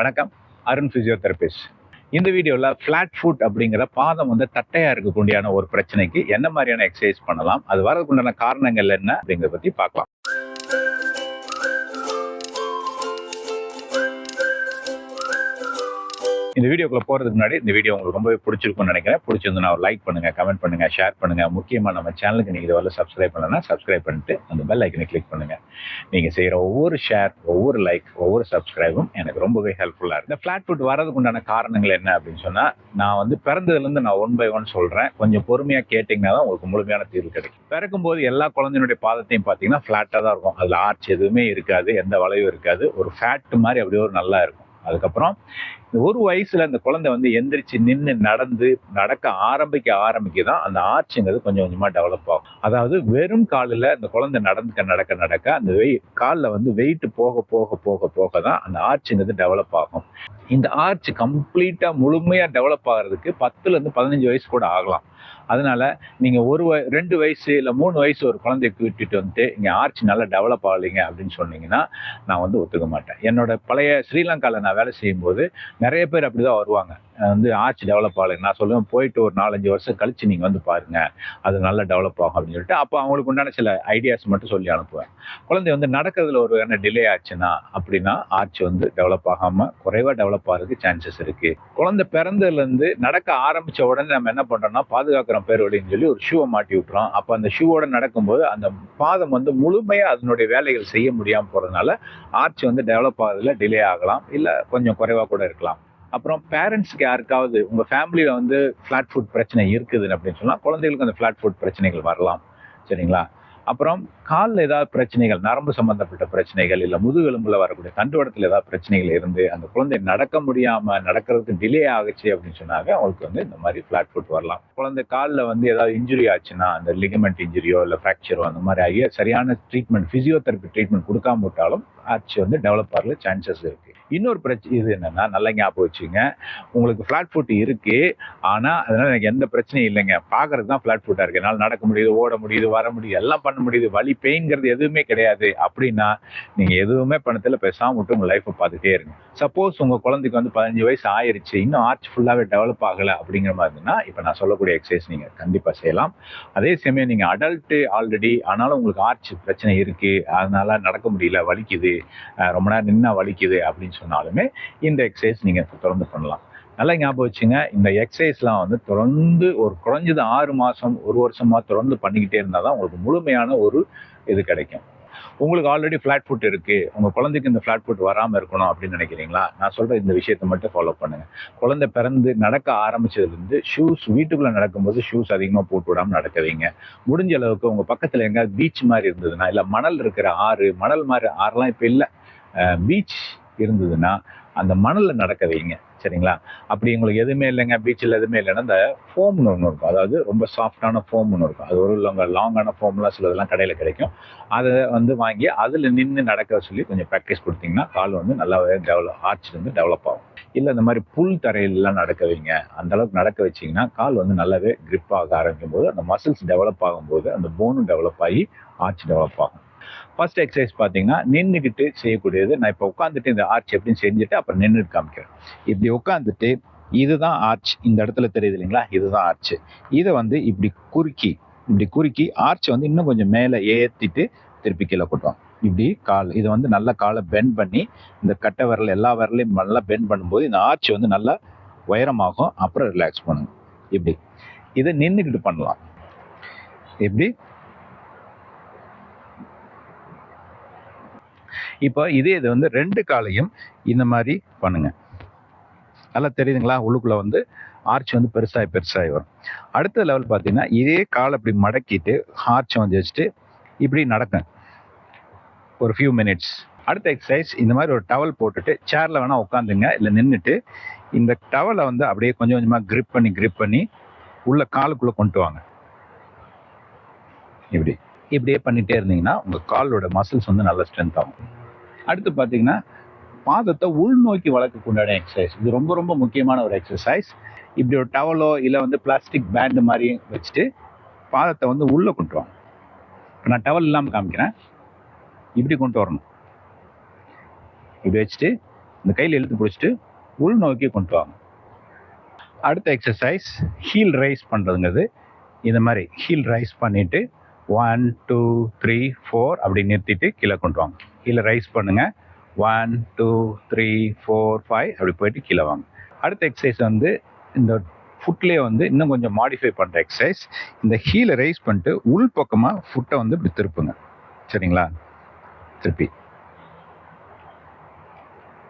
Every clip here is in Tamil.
வணக்கம். அருண் ஃபிசியோதெரபிஸ்ட் இந்த வீடியோவில் ஃப்ளாட் ஃபுட் அப்படிங்கிற பாதம் வந்து தட்டையாக இருக்கக்கூடியான ஒரு பிரச்சனைக்கு என்ன மாதிரியான எக்ஸசைஸ் பண்ணலாம் அது வரதுக்குண்டான காரணங்கள் என்ன அப்படிங்கிறத பற்றி பார்க்கலாம். இந்த வீடியோக்குள்ள போறதுக்கு முன்னாடி இந்த வீடியோ உங்களுக்கு ரொம்பவே பிடிச்சிருக்கும்னு நினைக்கிறேன். பிடிச்சிருந்தா ஒரு லைக் பண்ணுங்க கமெண்ட் பண்ணுங்க ஷேர் பண்ணுங்க. முக்கியமா நம்ம சேனலுக்கு நீங்க இதுவரை சப்ஸ்கிரைப் பண்ணலன்னா சப்ஸ்கிரைப் பண்ணிட்டு அந்த பெல் ஐக்கனை கிளிக் பண்ணுங்க. நீங்க செய்யற ஒவ்வொரு ஷேர் ஒவ்வொரு லைக் ஒவ்வொரு சப்ஸ்கிரைபும் எனக்கு ரொம்பவே ஹெல்ப்ஃபுல்லா இருக்கு. இந்த ஃபிளாட் ஃபுட் வரதுக்கு உண்டான காரணங்கள் என்ன அப்படின்னு சொன்னா நான் வந்து பிறந்ததுல இருந்து நான் ஒன் பை ஒன் சொல்றேன். கொஞ்சம் பொறுமையா கேட்டீங்கன்னா தான் உங்களுக்கு முழுமையான தீர்வு கிடைக்கும். பிறக்கும் போது எல்லா குழந்தையினுடைய பாதத்தையும் பார்த்தீங்கன்னா ஃபிளாட்டா தான் இருக்கும். அதுல ஆர்ச் எதுவுமே இருக்காது எந்த வளைவும் இருக்காது. ஒரு ஃபேட் மாதிரி அப்படியே ஒரு நல்லா இருக்கும். அதுக்கப்புறம் ஒரு வயசுல அந்த குழந்தை வந்து எந்திரிச்சு நின்று நடந்து நடக்க ஆரம்பிக்க ஆரம்பிக்க தான் அந்த ஆர்ச்சுங்கிறது கொஞ்சம் கொஞ்சமா டெவலப் ஆகும். அதாவது வெறும் காலில் அந்த குழந்தை நடந்துக்க நடக்க நடக்க அந்த வெய் காலில் வந்து வெயிட் போக போக போக போக தான் அந்த ஆர்ச்சுங்கிறது டெவலப் ஆகும். இந்த ஆர்ச் கம்ப்ளீட்டா முழுமையா டெவலப் ஆகிறதுக்கு பத்துல இருந்து பதினஞ்சு வயசு கூட ஆகலாம். அதனால நீங்க ஒரு வய- ரெண்டு வயசு இல்லை மூணு வயசு ஒரு குழந்தைய விட்டுட்டு வந்துட்டு இங்கே ஆர்ச் நல்லா டெவலப் ஆகலைங்க அப்படின்னு சொன்னீங்கன்னா நான் வந்து ஒத்துக்க மாட்டேன். என்னோட பழைய ஸ்ரீலங்காவில் நான் வேலை செய்யும்போது நிறைய பேர் அப்படிதான் வருவாங்க. வந்து ஆர்ச் டெவலப் ஆகலைங்க நான் சொல்லுவேன் போயிட்டு ஒரு நாலஞ்சு வருஷம் கழிச்சு நீங்கள் வந்து பாருங்கள் அது நல்லா டெவலப் ஆகும் அப்படின்னு சொல்லிட்டு அப்போ அவங்களுக்கு உண்டான சில ஐடியாஸ் மட்டும் சொல்லி அனுப்புவேன். குழந்தை வந்து நடக்கிறதுல ஒரு என்ன டிலே ஆச்சுன்னா அப்படின்னா ஆர்ச் வந்து டெவலப் ஆகாமல் குறைவா டெவலப் ஆகிறதுக்கு சான்சஸ் இருக்குது குழந்தை பிறந்ததுலேருந்து நடக்க ஆரம்பித்த உடனே நம்ம என்ன பண்ணுறோம்னா பாதுகாக்கிறோம் பேர் வழின்னு சொல்லி ஒரு ஷூவை மாட்டி விட்டுறோம். அப்போ அந்த ஷூவோட நடக்கும்போது அந்த பாதம் வந்து முழுமையாக அதனுடைய வேலைகள் செய்ய முடியாமல் போகிறதுனால ஆர்ச் வந்து டெவலப் ஆகிறதுல டிலே ஆகலாம். இல்லை கொஞ்சம் குறைவாக கூட இருக்கலாம். அப்புறம் பேரண்ட்ஸ்க்கு யாருக்காவது உங்கள் ஃபேமிலியில் வந்து ஃப்ளாட் ஃபுட் பிரச்சனை இருக்குது அப்படின்னு சொன்னால் குழந்தைகளுக்கு அந்த ஃப்ளாட் ஃபுட் பிரச்சனைகள் வரலாம். சரிங்களா? அப்புறம் காலில் ஏதாவது பிரச்சனைகள் நரம்பு சம்பந்தப்பட்ட பிரச்சனைகள் இல்லை முதுகெலும்புல வரக்கூடிய தண்டுவடத்தில் ஏதாவது பிரச்சனைகள் இருந்து அந்த குழந்தை நடக்க முடியாமல் நடக்கிறதுக்கு டிலே ஆகுச்சு அப்படின்னு சொன்னாங்க அவங்களுக்கு வந்து இந்த மாதிரி ஃப்ளாட் ஃபுட் வரலாம். குழந்தை காலில் வந்து ஏதாவது இன்ஜுரி ஆச்சுன்னா அந்த லிகமெண்ட் இன்ஜுரியோ இல்லை ஃப்ராக்சரோ அந்த மாதிரி ஆகிய சரியான ட்ரீட்மெண்ட் ஃபிசியோதெரப்பி ட்ரீட்மெண்ட் கொடுக்காம விட்டாலும் ஆச்சு வந்து டெவலப் ஆகல சான்சஸ் இருக்குது இன்னொரு பிரச்சனை இது என்னன்னா நல்லா ஞாபகம் வச்சுங்க. உங்களுக்கு ஃபிளாட் ஃபுட் இருக்கு. ஆனா அதனால எனக்கு எந்த பிரச்சனையும் இல்லைங்க. பாக்குறது தான் ஃபிளாட் ஃபுட்டா இருக்கு. என்னால் நடக்க முடியுது ஓட முடியுது வர முடியுது எல்லாம் பண்ண முடியுது. வலி பெயின்ங்கிறது எதுவுமே கிடையாது. அப்படின்னா நீங்க எதுவுமே பணத்தில் பேசாம விட்டு உங்க லைஃப்பை பார்த்துட்டே இருங்க. சப்போஸ் உங்க குழந்தைக்கு வந்து பதினஞ்சு வயசு ஆயிருச்சு. இன்னும் ஆர்ச் ஃபுல்லாவே டெவலப் ஆகல அப்படிங்கிற மாதிரி இருந்ததுன்னா இப்போ நான் சொல்லக்கூடிய எக்ஸசைஸ் நீங்க கண்டிப்பா செய்யலாம். அதே சமயம் நீங்க அடல்ட் ஆல்ரெடி ஆனாலும் உங்களுக்கு ஆர்ச் பிரச்சனை இருக்கு. அதனால நடக்க முடியல வலிக்குது. ரொம்ப நேரம் நின்னா வலிக்குது அப்படின்னு சொன்னாலுமே இந்த எக்ஸசைஸ் நீங்கள் தொடர்ந்து பண்ணலாம். நல்லா ஞாபகம் வச்சுங்க இந்த எக்ஸசைஸ்லாம் வந்து தொடர்ந்து ஒரு குறைஞ்சது ஆறு மாதம் ஒரு வருஷமாக தொடர்ந்து பண்ணிக்கிட்டே இருந்தால் தான் உங்களுக்கு முழுமையான ஒரு இது கிடைக்கும். உங்களுக்கு ஆல்ரெடி ஃப்ளாட் ஃபுட் இருக்குது உங்கள் குழந்தைக்கு இந்த ஃபிளாட் ஃபுட் வராமல் இருக்கணும் அப்படின்னு நினைக்கிறீங்களா? நான் சொல்கிற இந்த விஷயத்தை மட்டும் ஃபாலோ பண்ணுங்க. குழந்தை பிறந்து நடக்க ஆரம்பிச்சதுலேருந்து ஷூஸ் வீட்டுக்குள்ளே நடக்கும்போது ஷூஸ் அதிகமாக போட்டு விடாமல் நடக்குவீங்க முடிஞ்ச அளவுக்கு உங்கள் பக்கத்தில் எங்கேயாவது பீச் மாதிரி இருந்ததுன்னா இல்லை மணல் இருக்கிற ஆறு மணல் மாதிரி ஆறுலாம் இப்போ இல்லை. பீச் இருந்ததுன்னா அந்த மணலில் நடக்க வைங்க சரிங்களா? அப்படி உங்களுக்கு எதுவுமே இல்லைங்க பீச்சில் எதுவுமே இல்லைன்னா அந்த ஃபோம்னு ஒன்று இருக்கும். அதாவது ரொம்ப சாஃப்டான ஃபோம் ஒன்று இருக்கும். அது ஒரு லாங்க லாங்கான ஃபோம்லாம் சிலதெல்லாம் கடையில் கிடைக்கும். அதை வந்து வாங்கி அதில் நின்று நடக்க சொல்லி கொஞ்சம் ப்ராக்டிஸ் கொடுத்தீங்கன்னா கால் வந்து நல்லாவே டெவலப் ஆர்ச் வந்து டெவலப் ஆகும். இல்லை இந்த மாதிரி புல் தரையிலலாம் நடக்க வைங்க. அந்த அளவுக்கு நடக்க வச்சீங்கன்னா கால் வந்து நல்லாவே கிரிப் ஆக ஆரம்பிக்கும் போது அந்த மசில்ஸ் டெவலப் ஆகும்போது அந்த போனும் டெவலப் ஆகி ஆர்ச் டெவலப் ஆகும். ஃபர்ஸ்ட் எக்ஸசைஸ் பார்த்தீங்கன்னா நின்றுக்கிட்டு செய்யக்கூடியது. நான் இப்போ உட்காந்துட்டு இந்த ஆர்ச் எப்படின்னு செஞ்சுட்டு அப்புறம் நின்றுட்டு காமிக்கிறேன். இப்படி உட்காந்துட்டு இதுதான் ஆர்ச் இந்த இடத்துல தெரியுது இல்லைங்களா? இதுதான் ஆர்ச் இதை வந்து இப்படி குறுக்கி இப்படி குறுக்கி ஆர்ச் வந்து இன்னும் கொஞ்சம் மேலே ஏற்றிட்டு திருப்பி கீழே கொட்டுவோம் இப்படி கால் இதை வந்து நல்லா காலை பெண்ட் பண்ணி இந்த கட்டை விரல் எல்லா விரலையும் நல்லா பெண்ட் பண்ணும்போது இந்த ஆர்ச் வந்து நல்லா உயரமாகும். அப்புறம் ரிலாக்ஸ் பண்ணுங்க. இப்படி. இதை நின்றுக்கிட்டு பண்ணலாம். எப்படி இப்போ இதே இது வந்து ரெண்டு காலையும் இந்த மாதிரி பண்ணுங்க. நல்லா தெரியுதுங்களா? உள்ளுக்குள்ள வந்து ஆர்ச் வந்து பெருசாகி பெருசாகி வரும். அடுத்த லெவல் பார்த்தீங்கன்னா இதே காலை இப்படி மடக்கிட்டு ஆர்ச்சை வந்து வச்சுட்டு இப்படி நடக்கும். ஒரு ஃபியூ மினிட்ஸ் அடுத்த எக்ஸசைஸ் இந்த மாதிரி ஒரு டவல் போட்டுட்டு சேரில் வேணால் உட்காந்துங்க. இல்லை நின்றுட்டு இந்த டவலை வந்து அப்படியே கொஞ்சம் கொஞ்சமாக கிரிப் பண்ணி கிரிப் பண்ணி உள்ள காலுக்குள்ளே கொண்டு வாங்க. இப்படி. இப்படியே பண்ணிகிட்டே இருந்தீங்கன்னா உங்கள் காலோட மசில்ஸ் வந்து நல்ல ஸ்ட்ரென்த் ஆகும். அடுத்து பார்த்தீங்கன்னா பாதத்தை உள்நோக்கி வளர்க்கக்கூடிய எக்ஸசைஸ் இது ரொம்ப ரொம்ப முக்கியமான ஒரு எக்ஸசைஸ் இப்படி ஒரு டவலோ இல்லை வந்து பிளாஸ்டிக் பேண்டு மாதிரி வச்சுட்டு பாதத்தை வந்து உள்ளே கொண்டு வாங்க. இப்போ நான் டவல் இல்லாமல் காமிக்கிறேன். இப்படி கொண்டு வரணும். இப்படி வச்சுட்டு இந்த கையில் இழுத்து பிடிச்சிட்டு உள்நோக்கி கொண்டு வாங்க. அடுத்த எக்ஸசைஸ் ஹீல் ரைஸ் பண்ணுறதுங்கிறது இந்த மாதிரி ஹீல் ரைஸ் பண்ணிவிட்டு ஒன் டூ த்ரீ ஃபோர் அப்படி நிறுத்திட்டு கீழே கொண்டு வாங்க. கீழே ரைஸ் பண்ணுங்க. One two three four five அப்படி போயிட்டு கீழே வாங்க. அடுத்த எக்ஸசைஸ் வந்து இந்த ஃபுட்லேயே வந்து இன்னும் கொஞ்சம் மாடிஃபை பண்ணுற எக்ஸசைஸ் இந்த ஹீலை ரைஸ் பண்ணிட்டு உள் பக்கமாக ஃபுட்டை வந்து இப்படி திருப்புங்க. சரிங்களா? திருப்பி.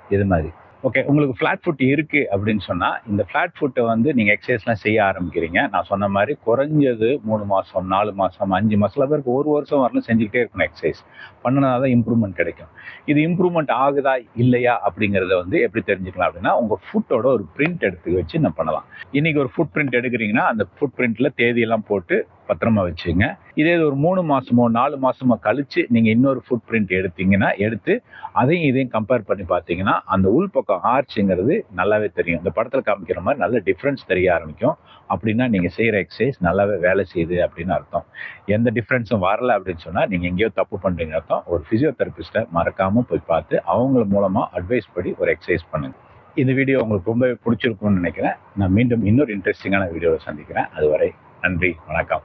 இது மாதிரி. ஓகே உங்களுக்கு ஃப்ளாட் ஃபுட் இருக்கு அப்படின்னு சொன்னால் இந்த ஃப்ளாட் ஃபுட்டை வந்து நீங்கள் எக்ஸசைஸ்லாம் செய்ய ஆரம்பிக்கிறீங்க. நான் சொன்ன மாதிரி குறைஞ்சது மூணு மாதம் நாலு மாதம் அஞ்சு மாசம் பேருக்கு ஒரு வருஷம் வரலாம் செஞ்சுக்கிட்டே இருக்கணும் எக்ஸசைஸ் பண்ணினா தான் இம்ப்ரூவ்மெண்ட் கிடைக்கும். இது இம்ப்ரூவ்மெண்ட் ஆகுதா இல்லையா அப்படிங்கிறத வந்து எப்படி தெரிஞ்சுக்கலாம் அப்படின்னா உங்கள் ஃபுட்டோட ஒரு பிரிண்ட் எடுத்து வச்சு நான் பண்ணலாம். இன்றைக்கி ஒரு ஃபுட் பிரிண்ட் எடுக்கிறீங்கன்னா அந்த ஃபுட் பிரிண்ட்டில் தேதியெல்லாம் போட்டு பத்திரமா வச்சுங்க. இதே இது ஒரு மூணு மாசமோ நாலு மாசமோ கழிச்சு நீங்க இன்னொரு ஃபுட் பிரிண்ட் எடுத்தீங்கன்னா எடுத்து அதையும் இதையும் கம்பேர் பண்ணி பார்த்தீங்கன்னா அந்த உள்பக்கம் ஆர்ச்சுங்கிறது நல்லாவே தெரியும். இந்த படத்தில் காமிக்கிற மாதிரி நல்ல டிஃப்ரென்ஸ் தெரிய ஆரம்பிக்கும். அப்படின்னா நீங்கள் செய்கிற எக்ஸசைஸ் நல்லாவே வேலை செய்யுது அப்படின்னு அர்த்தம். எந்த டிஃப்ரென்ஸும் வரல அப்படின்னு சொன்னால் நீங்கள் எங்கேயோ தப்பு பண்ணுறீங்க அர்த்தம். ஒரு ஃபிசியோதெரபிஸ்ட்டை மறக்காமல் போய் பார்த்து அவங்கள மூலமாக அட்வைஸ் படி ஒரு எக்ஸசைஸ் பண்ணுங்க. இந்த வீடியோ உங்களுக்கு ரொம்பவே பிடிச்சிருக்கும்னு நினைக்கிறேன். நான் மீண்டும் இன்னொரு இன்ட்ரெஸ்டிங்கான வீடியோவை சந்திக்கிறேன். அதுவரை நன்றி வணக்கம்.